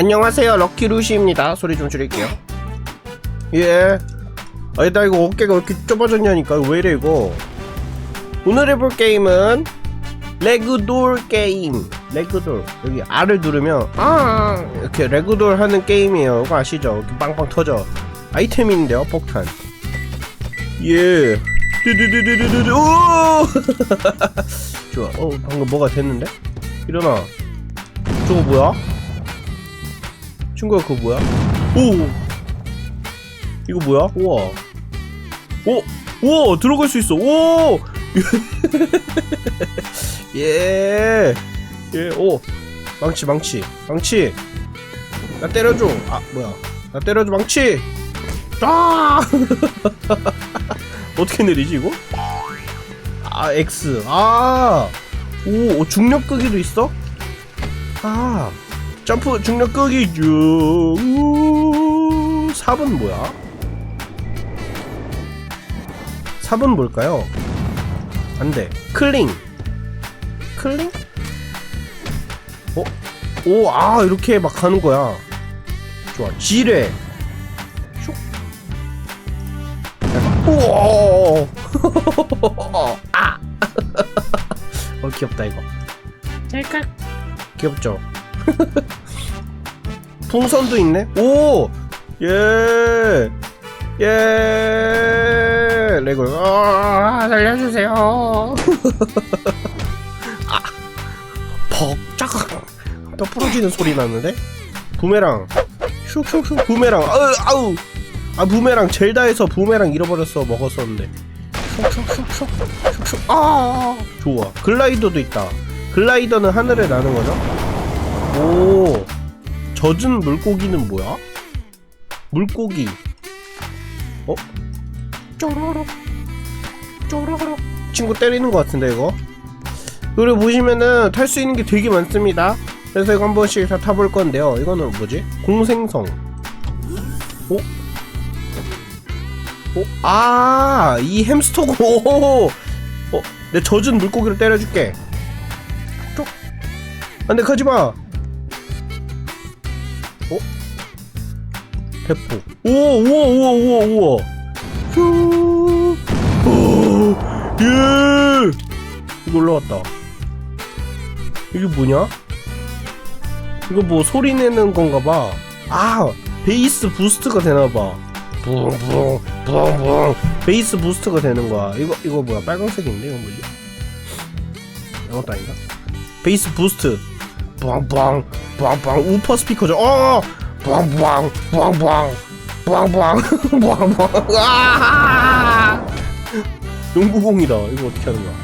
안녕하세요. 럭키루시입니다. 소리 좀 줄일게요. 예. 아니다 이거 어깨가 왜 이렇게 좁아졌냐니까 왜 이래 이거? 오늘 해볼 게임은 레그돌 게임. 레그돌. 여기 R을 누르면 아 이렇게 레그돌 하는 게임이에요. 이거 아시죠? 이렇게 빵빵 터져. 아이템인데요 폭탄. 예. 드드드드드드 오! 좋아. 어 방금 뭐가 됐는데? 일어나. 저거 뭐야 친구야 그거 뭐야? 오 이거 뭐야? 우와 오 우와 들어갈 수 있어 오 예. 예, 오. 망치, 망치, 망치. 나 때려줘. 아, 뭐야. 나 때려줘, 망치. 아! 어떻게 내리지, 이거? 아, X. 아! 오, 오, 중력 끄기도 있어? 아. 점프, 중력 끄기, 쭉. 우, 4번 뭐야? 4번 뭘까요? 안 돼. 클링. 클링? 어? 오, 아, 이렇게 막 가는 거야. 좋아. 지뢰. 슉. 오! 아! 어, 귀엽다, 이거. 짤깍. 귀엽죠? 풍선도 있네? 오! 예! 예! 레고, 아, 살려주세요. 퍽 짜각 또 부러지는 소리 나는데? 부메랑. 슉슉슉 부메랑. 아우 아우! 아 부메랑. 젤다에서 부메랑 잃어버렸어 먹었었는데. 슉슉슉슉 슉슉. 아! 좋아. 글라이더도 있다. 글라이더는 하늘에 나는 거죠? 오 젖은 물고기는 뭐야 물고기 어 쪼로록 쪼로록 친구 때리는 것 같은데 이거 그리고 보시면은 탈 수 있는 게 되게 많습니다. 그래서 이거 한 번씩 다 타볼 건데요. 이거는 뭐지? 공생성. 오? 오? 아, 이 햄스터고. 오! 어, 내 젖은 물고기를 때려줄게. 쪽. 안 돼, 가지 마. 대포. 오, 우와, 우와, 우와, 우와. 휴. 오, 예. 이거 올라왔다. 이게 뭐냐? 이거 뭐 소리 내는 건가 봐. 아, 베이스 부스트가 되나 봐. 붕붕 붕붕 베이스 부스트가 되는 거야. 이거 이거 뭐야? 빨간색인데 이거 뭐지? 이것도 아닌가? 베이스 부스트. 붕붕 붕붕 우퍼 스피커죠. 어! 붕붕 붕붕 붕붕 붕붕 아! 농구공이다. 이거 어떻게 하는 거야?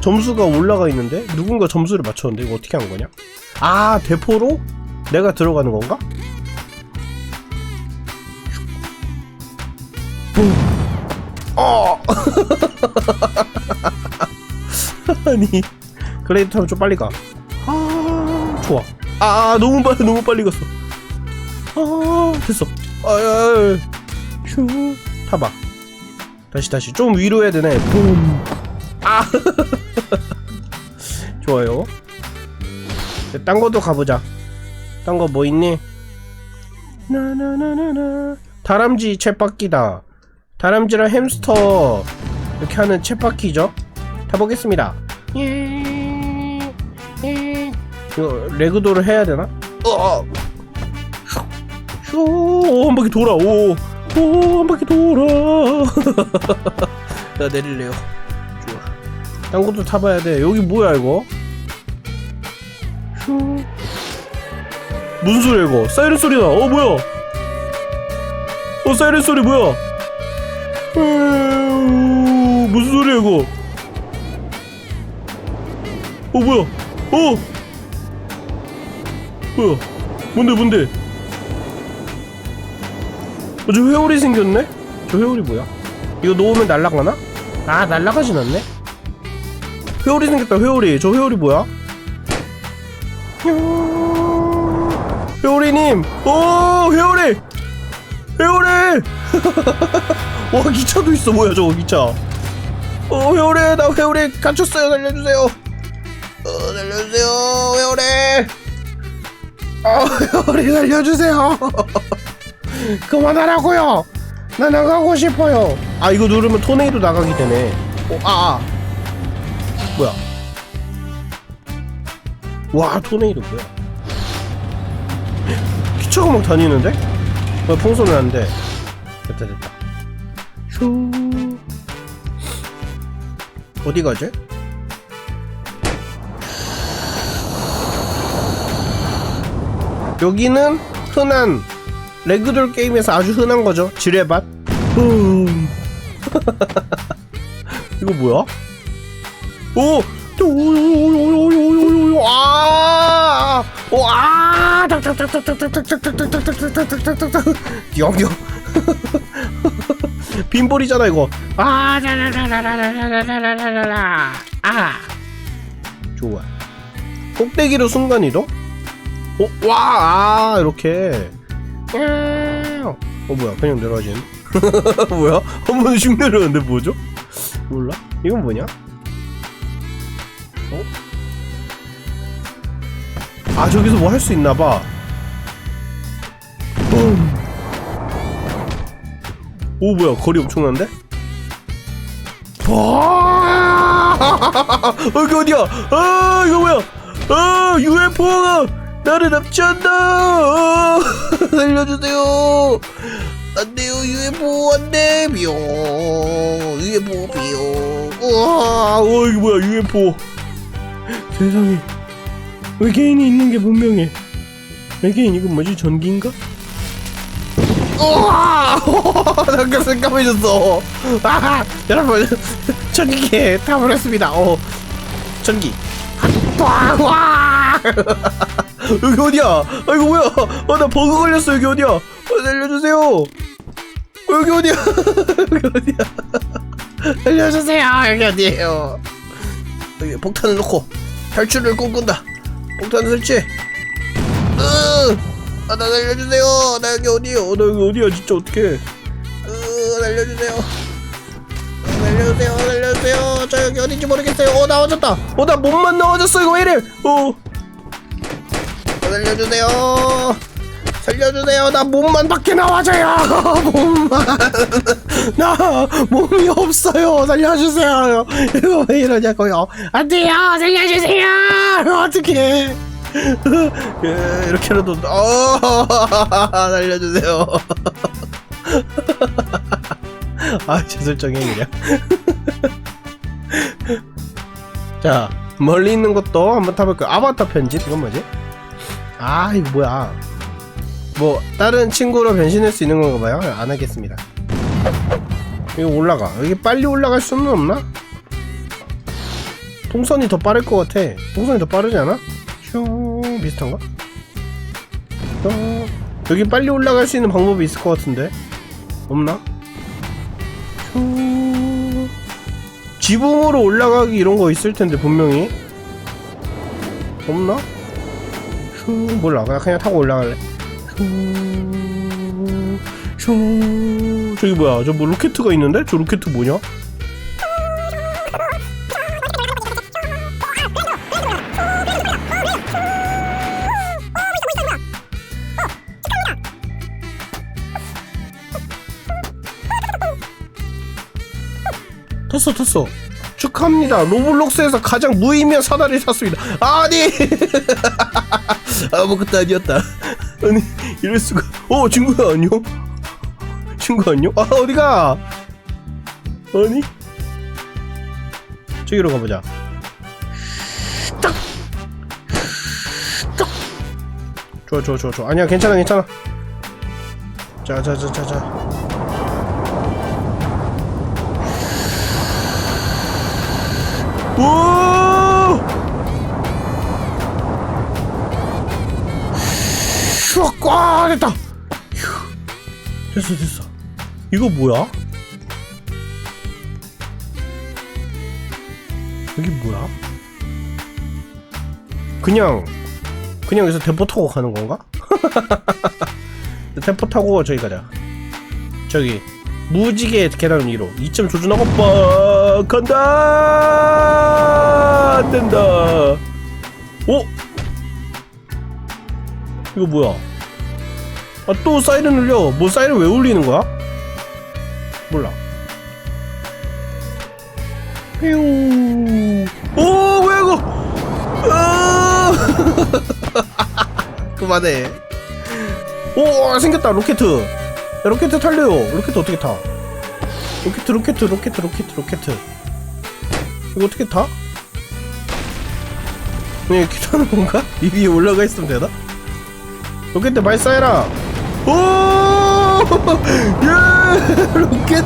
점수가 올라가 있는데 누군가 점수를 맞췄는데 이거 어떻게 한 거냐? 아 대포로 내가 들어가는 건가? 뿡. 어. 아니 그레이트 타면 좀 빨리 가. 아 좋아. 아 너무 빨리 너무 빨리 갔어. 아 됐어. 슈 타봐. 다시 다시 좀 위로 해야 되네. 붐. 아 좋아요 딴 것도 가보자 딴 거 뭐 있니? 나나나나나 다람쥐 쳇바퀴다 다람쥐랑 햄스터 이렇게 하는 쳇바퀴죠 타보겠습니다 예, 예. 이거 레그도를 해야 되나? 어. 슈한 바퀴 돌아 오오한 바퀴 돌아 나 내릴래요 좋아. 딴 것도 타봐야 돼. 여기 뭐야 이거? 슈. 무슨 소리야 이거? 사이렌 소리나. 어 뭐야? 어 사이렌 소리 뭐야? 에이, 무슨 소리야 이거? 어 뭐야? 어? 뭐야? 뭔데 뭔데? 어, 저 회오리 생겼네? 저 회오리 뭐야? 이거 놓으면 날아가나? 아 날아가진 않네? 회오리 생겼다 회오리 저 회오리 뭐야? 회오리님 오 회오리 회오리 와 기차도 있어 뭐야 저거 기차 어 회오리 나 회오리 갇혔어요 살려주세요 어 살려주세요 회오리 어, 우리 살려주세요. 그만하라고요. 나 나가고 싶어요. 아 이거 누르면 토네이도 나가게 되네. 어, 아, 아. 뭐야? 와 토네이도 뭐야? 기차가 막 다니는데? 왜 풍선은 안 돼? 됐다 됐다. 슈. 어디 가지? 여기는 흔한 레그돌 게임에서 아주 흔한 거죠. 지뢰밭. 음. 이거 뭐야? 오! 오오오오오오오오오 아! 오 아! 영영 빈볼이잖아 이거. 아! 라라라라라라라라라라. 아! 좋아. 꼭대기로 순간 이동? 어? 와! 아, 이렇게. 어 뭐야? 그냥 내려가지네 뭐야? 한 번에 슉 내려가는데 뭐죠? 몰라? 이건 뭐냐? 어? 아 저기서 뭐 할 수 있나봐. 오 뭐야? 거리 엄청난데? 와! 여기 어디야? 아 이거 뭐야? 아 UFO가 나를 납치한다! 아, 살려주세요! 안 돼요 UFO 안 돼 비용 UFO 비용 우와 어 이거 뭐야 UFO 세상에 외계인이 있는 게 분명해? 외계인 이거 뭐지 전기인가? 우와! 잠깐 잠깐만졌어. 아 여러분 전기계 타버렸습니다. 어 전기. 와, 와! 여기 어디야? 아 이거 뭐야? 아 나 버그 걸렸어 여기 어디야? 아, 살려주세요. 어, 여기 어디야? 여기 어디야? 살려주세요. 여기 어디에요? 여기 폭탄을 놓고 탈출을 꿈꾼다. 폭탄 설치. 으, 아나 살려주세요. 나 여기 어디요? 나 여기 어디야? 진짜 어떡해? 으, 살려주세요. 어, 살려주세요. 살려주세요. 저 여기 어딘지 모르겠어요. 어 나와졌다. 어 나 몸만 나와졌어. 이거 왜 이래? 어. 살려주세요. 살려주세요. 나 몸만 밖에 나와줘요. 몸만. 나 몸이 없어요. 살려주세요. 이거 왜 이러냐고요. 안 돼요. 살려주세요. 어떻게? 이렇게라도 어 살려주세요. 아, 제 설정이 그냥. 자, 멀리 있는 것도 한번 타볼까요? 아바타 편집? 이건 뭐지? 아, 이거 뭐야. 뭐, 다른 친구로 변신할 수 있는 건가 봐요? 안 하겠습니다. 이거 올라가. 여기 빨리 올라갈 수는 없나? 통선이 더 빠를 것 같아. 통선이 더 빠르지 않아? 슝, 비슷한가? 어, 여기 빨리 올라갈 수 있는 방법이 있을 것 같은데? 없나? 슈... 지붕으로 올라가기 이런 거 있을 텐데 분명히 없나? 슈 몰라 그냥 그냥 타고 올라갈래. 슈... 슈 저기 뭐야? 저 뭐 로켓가 있는데? 저 로켓 뭐냐? 탔어 탔어. 축하합니다. 로블록스에서 가장 무의미한 사다리를 탔습니다. 아니 아무것도 아니었다. 아니 이럴 수가. 어 친구야 안녕? 친구 안녕? 아 어디가? 아니? 저기로 가보자. 좋아 좋아 좋아 좋아. 아니야 괜찮아 괜찮아. 자 자 자 자 자. 오! 슈, 꽉 됐다. 휴. 됐어, 됐어. 이거 뭐야? 여기 뭐야? 그냥 그냥 여기서 대포 타고 가는 건가? 대포 타고 저기 가자. 저기 무지개 계단 위로 2점 조준하고 빡 간다 안 된다 오 이거 뭐야? 아 또 사이렌 울려. 뭐 사이렌 왜 울리는 거야? 몰라. 뾰. 오 뭐야 이거? 아! 그만해. 오 생겼다 로켓. 야, 로켓 탈래요. 로켓 어떻게 타? 로켓 로켓 로켓 로켓 로켓. 이거 어떻게 타? 그냥 이렇게 타는 건가? 이 위에 올라가 있으면 되나? 로켓 발사해라! 오! 예! 로켓!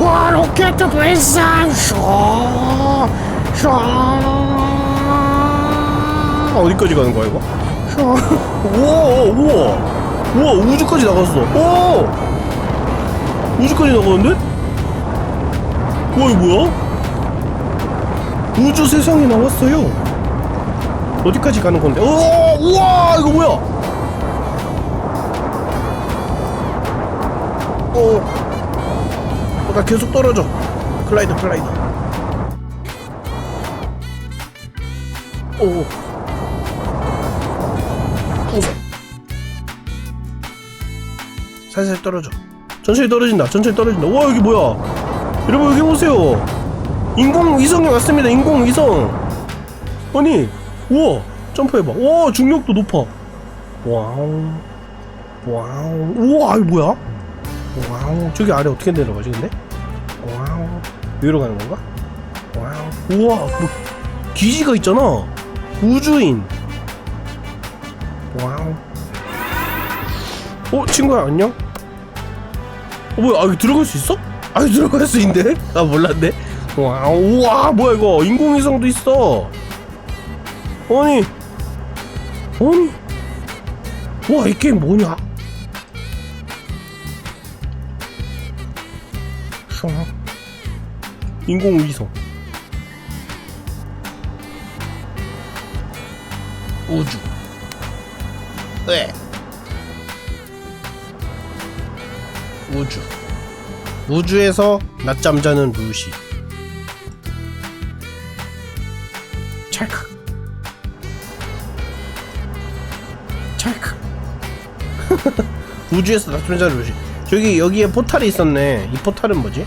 와, 로켓 발사! 샤! 샤! 어디까지 가는 거야, 이거? 샤! 우와, 우와! 우와, 우주까지 나갔어! 오! 우주까지 나가는데? 우와, 이거 뭐야? 우주 세상에 나왔어요! 어디까지 가는 건데? 오, 우와, 이거 뭐야? 오, 어, 나 계속 떨어져. 글라이더, 글라이더. 오, 오, 살살 떨어져. 천천히 떨어진다. 천천히 떨어진다. 와, 여기 뭐야? 여러분 여기 보세요. 인공위성이 왔습니다. 인공위성. 아니, 우와, 점프해봐. 와, 중력도 높아. 와우, 와우, 우와, 이거 뭐야? 와우, 저기 아래 어떻게 내려가지, 근데? 와우, 여기로 가는 건가? 와우, 우와, 뭐, 기지가 있잖아. 우주인. 와우. 어, 친구야, 안녕? 어, 뭐야, 아, 여기 들어갈 수 있어? 아, 여기 들어갈 수 있는데? 아, 몰랐네. 와우, 우와, 뭐야, 이거. 인공위성도 있어. 아니 아니 와 이 게임 뭐냐 숑 인공위성 우주. 네 우주. 우주에서 낮잠 자는 루시. 찰칵. 찰칵. 우주에서 낮잠 자는 루시 저기 여기에 포탈이 있었네 이 포탈은 뭐지?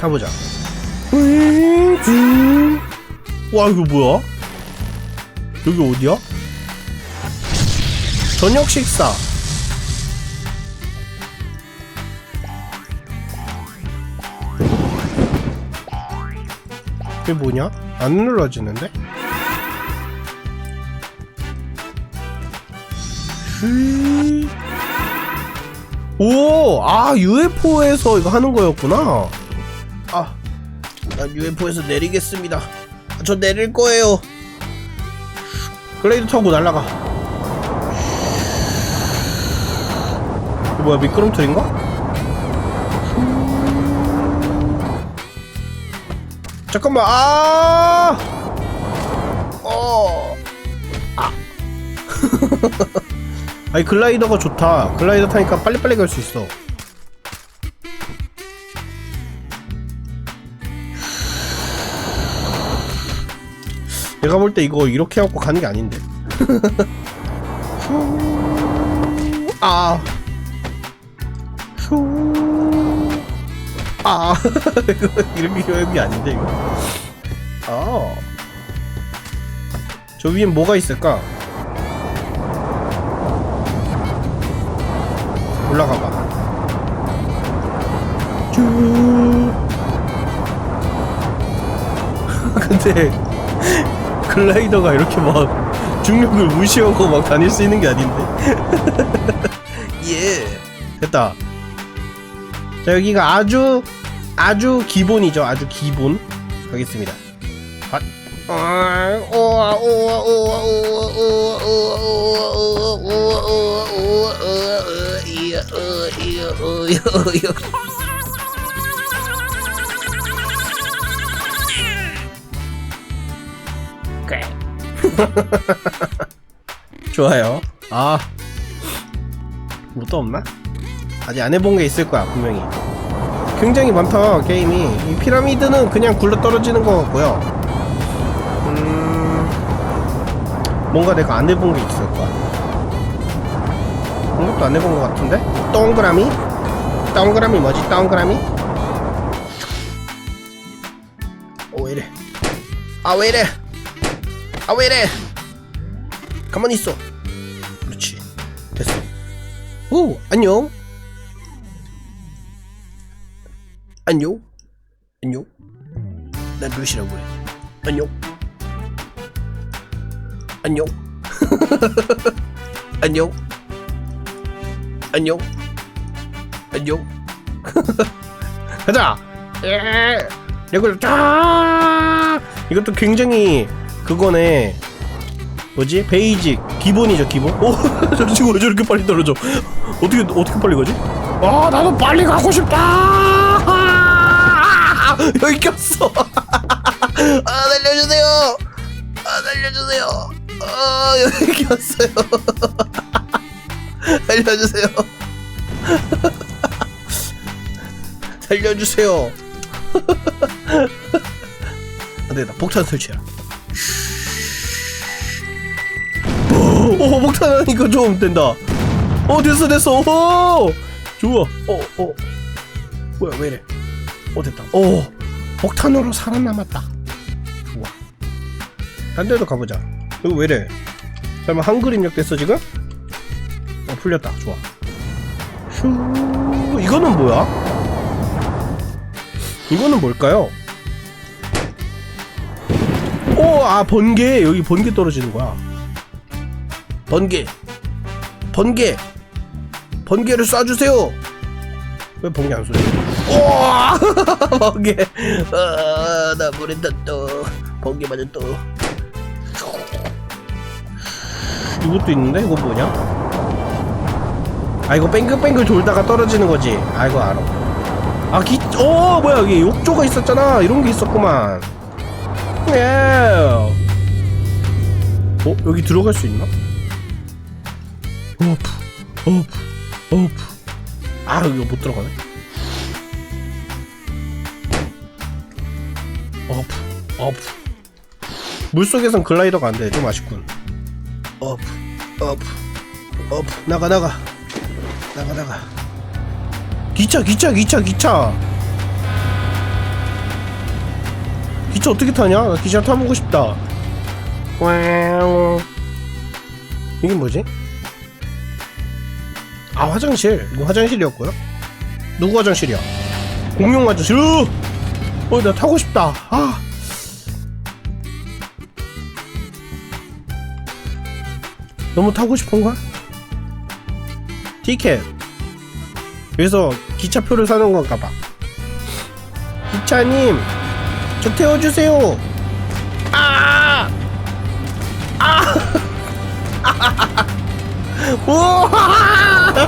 타보자 와 이거 뭐야? 여기 어디야? 저녁 식사 이게 뭐냐? 안 눌러지는데? 휘. 오, 아 UFO에서 이거 하는 거였구나. 아, 난 UFO에서 내리겠습니다. 아, 저 내릴 거예요. 글레이드 타고 날라가. 이거 뭐야 미끄럼틀인가? 잠깐만, 아, 어, 아. 아니 글라이더가 좋다. 글라이더 타니까 빨리빨리 갈 수 있어. 내가 볼 때 이거 이렇게 하고 가는 게 아닌데. 아. 휴. 아. 이거 하는 게 아닌데 이거. 아 저 위엔 뭐가 있을까 올라가 봐. 쭉. 근데 글라이더가 이렇게 막 중력을 무시하고 막 다닐 수 있는 게 아닌데. 예. 됐다. 자 여기가 아주 아주 기본이죠. 아주 기본. 가겠습니다. 아. 오아 오아 오 이야 그래 좋아요 아 뭐 또 없나? 아직 안 해본 게 있을 거야 분명히 굉장히 많다 게임이 이 피라미드는 그냥 굴러 떨어지는 것 같고요 음, 뭔가 내가 안 해본 게 있을 거야. 이것도 안 해본 것 같은데? 동그라미? 동그라미 뭐지? 동그라미? 어, 왜 이래? 아, 왜 이래? 아, 왜 이래? 가만히 있어. 그렇지. 됐어. 오, 안녕. 안녕. 안녕. 난 루시라고 해. 안녕. 안녕. 안녕. 안녕. 안녕. 가자. 예. 이걸 쫙. 이것도 굉장히 그거네. 뭐지? 베이직 기본이죠 기본. 오, 저 친구 왜 저렇게 빨리 떨어져? 어떻게 어떻게 빨리 가지? 아, 나도 빨리 가고 싶다. 아, 여기 꼈어. 아, 살려주세요. 아, 살려주세요. 아, 여기 꼈어요. 살려주세요. 살려주세요. 안 되겠다. 폭탄 설치해라. 오, 폭탄 하니까 좀 된다. 어, 됐어, 됐어. 오, 좋아. 어, 어. 뭐야, 왜 이래? 어, 됐다. 오, 폭탄으로 살아남았다. 좋아. 딴 데도 가보자. 이거 왜 이래? 설마 한글 입력됐어, 지금? 어, 풀렸다. 좋아. 슈, 이거는 뭐야? 이거는 뭘까요? 오, 아, 번개. 여기 번개 떨어지는 거야. 번개. 번개. 번개를 쏴주세요. 왜 번개 안 쏘지? 우와! 번개. 아, 나 물에 떴또. 번개 맞아 또. 이것도 있는데? 이거 뭐냐? 아, 이거 뺑글뺑글 돌다가 떨어지는 거지. 아, 이거 알아. 아, 기, 어, 뭐야, 여기 욕조가 있었잖아. 이런 게 있었구만. 예. 어, 여기 들어갈 수 있나? 어프, 어프, 어프. 아, 이거 못 들어가네. 어프, 어프. 물 속에선 글라이더가 안 돼. 좀 아쉽군. 어프, 어프, 어프. 나가, 나가. 나가, 나가. 기차, 기차, 기차, 기차. 기차 어떻게 타냐? 나 기차 타보고 싶다. 이게 뭐지? 아 화장실. 이거 화장실이었고요. 누구 화장실이야? 공용 화장실. 어 나 타고 싶다. 아. 너무 타고 싶은걸 티켓 여기서 기차표를 사는 건가 봐. 기차님 저 태워주세요. 아! 우와!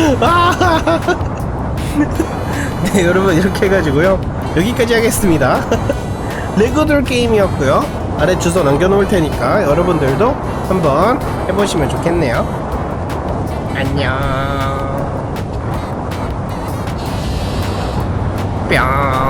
네 여러분 이렇게 해가지고요. 여기까지 하겠습니다. 레고돌 게임이었고요. 아래 주소 남겨놓을 테니까 여러분들도 한번 해보시면 좋겠네요 안녕. 뿅